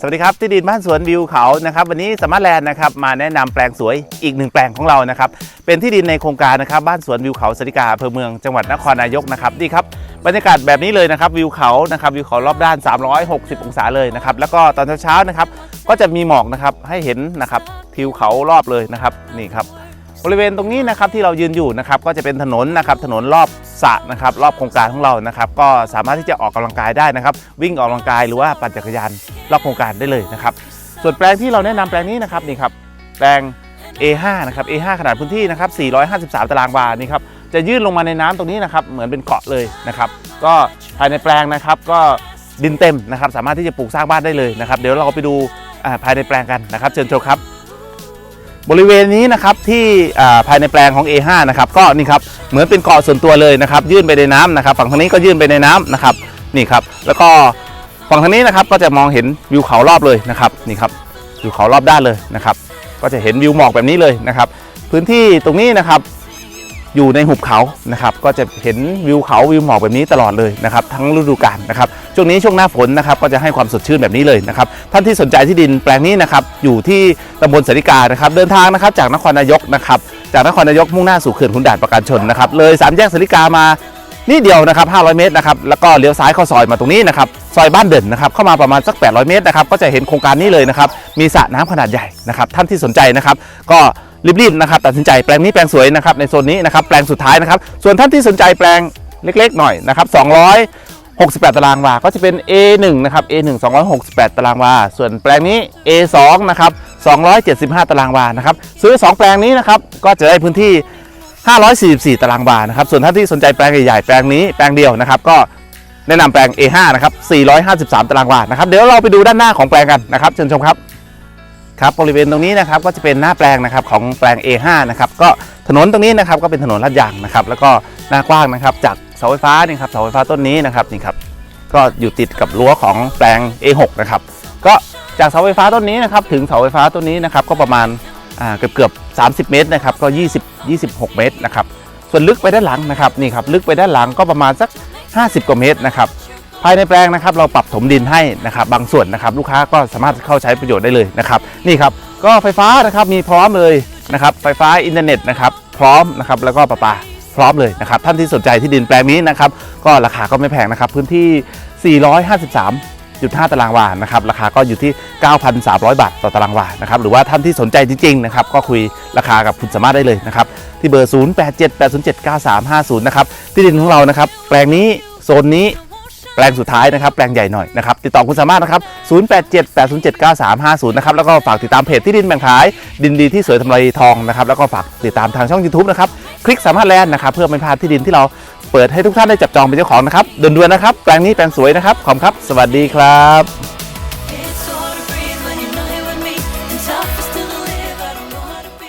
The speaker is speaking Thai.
สวัสดีครับที่ดินบ้านสวนวิวเขานะครับวันนี้สมารถแลนด์นะครับมาแนะนำแปลงสวยอีกหนึ่งแปลงของเรานะครับเป็นที่ดินในโครงการนะครับบ้านสวนวิวเขาสริกาอำเภอเมืองจังหวัดนครนายกนะครับนี่ครับบรรยากาศแบบนี้เลยนะครับวิวเขานะครับวิวเขารอบด้าน 360 องศาเลยนะครับแล้วก็ตอนเช้าๆนะครับก็จะมีหมอกนะครับให้เห็นนะครับทิวเขารอบเลยนะครับนี่ครับบริเวณตรงนี้นะครับที่เรายืนอยู่นะครับก็จะเป็นถนนนะครับถนนรอบ สระนะครับรอบโครงการของเรานะครับก็สามารถที่จะออกกำลังกายได้นะครับ วิ่งออกกำลังกายหรือว่าปั่นจักรยานรอบโครงการได้เลยนะครับ ส่วนแปลงที่เราแนะนำแปลงนี้นะครับนี่ครับแปลง A5 นะครับ A5 ขนาดพื้นที่นะครับ 453 ตารางวานี่ครับจะยื่นลงมาในน้ำตรงนี้นะครับเหมือนเป็นเกาะเลยนะครับก็ภายในแปลงนะครับก็ดินเต็มนะครับสามารถที่จะปลูกสร้างบ้านได้เลยนะครับ เดี๋ยวเราไปดูภายในแปลงกันนะครับ เชิญชมครับ บริเวณนี้นะครับที่ภายในแปลงของ A5 นะครับก็นี่ครับเหมือนเป็นเกาะส่วนตัวเลยนะครับยื่นไปในน้ำนะครับ ฝั่งทางนี้ก็ยื่นไปในน้ำนะครับนี่ครับแล้วก็ฝั่งทางนี้นะครับก็จะมองเห็นวิวเขารอบเลยนะครับนี่ครับวิวเขารอบด้านเลยนะครับ ก็จะเห็นวิวหมอกแบบนี้เลยนะครับ พื้นที่ตรงนี้นะครับ อยู่ในหุบเขานะครับก็จะเห็นวิวเขาวิวหมอกแบบนี้ตลอดเลยนะครับทั้งฤดูกาลนะครับช่วงนี้ช่วงหน้าฝนนะครับก็จะให้ความสดชื่นแบบนี้เลยนะครับท่านที่สนใจที่ดินแปลงนี้นะครับอยู่ที่ตำบลสาริกานะครับเดินทางนะครับจากนครนายกนะครับจากนครนายกมุ่งหน้าสู่เขื่อนขุนด่านประการชนนะครับเลยสามแยกสาริกามานี่เดียวนะครับ 500 เมตรนะครับ แล้วก็เลี้ยวซ้ายเข้าซอยมาตรงนี้นะครับ ซอยบ้านเด่นนะครับ เข้ามาประมาณสัก 800 เมตรนะครับ ก็จะเห็นโครงการนี้เลยนะครับ มีสระน้ำขนาดใหญ่นะครับ ท่านที่สนใจนะครับ ก็ รีบๆนะครับตัดสินใจแปลงนี้แปลงสวยนะครับในโซนนี้นะครับแปลงสุดท้ายนะครับส่วนท่านที่สนใจแปลงเล็กๆหน่อยนะครับ268 ตารางวา ก็จะเป็น A1 นะครับ A1 268 ตารางวา ส่วนแปลงนี้ A2 นะครับ275 ตารางวานะครับซื้อ 2 แปลงนี้นะครับก็จะได้พื้นที่ 544 ตารางวานะครับส่วนท่านที่สนใจแปลงใหญ่ๆแปลงนี้แปลงเดียวนะครับก็แนะนำแปลง A5 นะครับ453 ตารางวานะครับเดี๋ยวเราไปดูด้านหน้าของแปลงกันนะครับเชิญชมครับ ครับบริเวณตรงนี้นะครับก็จะเป็นหน้าแปลงนะครับของแปลง A5 นะครับก็ถนนตรงนี้นะครับก็เป็นถนนลาดยางนะครับแล้วก็หน้ากว้างนะครับจากเสาไฟฟ้านี่ครับเสาไฟฟ้าต้นนี้นะครับนี่ครับก็อยู่ติดกับรั้วของแปลง A6 นะครับก็จากเสาไฟฟ้าต้นนี้นะครับถึงเสาไฟฟ้าต้นนี้นะครับก็ประมาณเกือบเกือบ 30 เมตรนะครับก็ 20 26 เมตรนะครับส่วนลึกไปด้านหลังนะครับนี่ครับลึกไปด้านหลังก็ประมาณสัก 50 กว่าเมตรนะครับ ภายในแปลงนะครับเราปรับถมดินให้นะครับบางส่วนนะครับลูกค้าก็สามารถเข้าใช้ประโยชน์ได้เลยนะครับนี่ครับก็ไฟฟ้านะครับมีพร้อมเลยนะครับไฟฟ้าอินเทอร์เน็ตนะครับพร้อมนะครับแล้วก็ประปาพร้อมเลยนะครับท่านที่สนใจที่ดินแปลงนี้นะครับก็ราคาก็ไม่แพงนะครับพื้นที่ 453จุด5ตารางวานะครับราคาก็อยู่ที่ 9,300 บาทต่อตารางวานะครับหรือว่าท่านที่สนใจจริงๆนะครับก็คุยราคากับคุณสามารถได้เลยนะครับที่เบอร์ 0878079350 นะครับที่ดินของเรานะครับแปลงนี้โซนนี้ แปลงสุดท้ายนะครับแปลงใหญ่หน่อยนะครับติดต่อคุณสามารถนะครับ 0878079350 นะครับแล้วก็ฝากติดตามเพจที่ดินแบ่งขาย ดินดีที่สวยทำเลทองนะครับแล้วก็ฝากติดตามทางช่อง YouTube นะครับคลิกสามารถแลนด์นะครับเพื่อไม่พลาดที่ดินที่เราเปิดให้ทุกท่านได้จับจองเป็นเจ้าของนะครับด่วนๆนะครับแปลงนี้แปลงสวยนะครับขอบคุณครับ สวัสดีครับ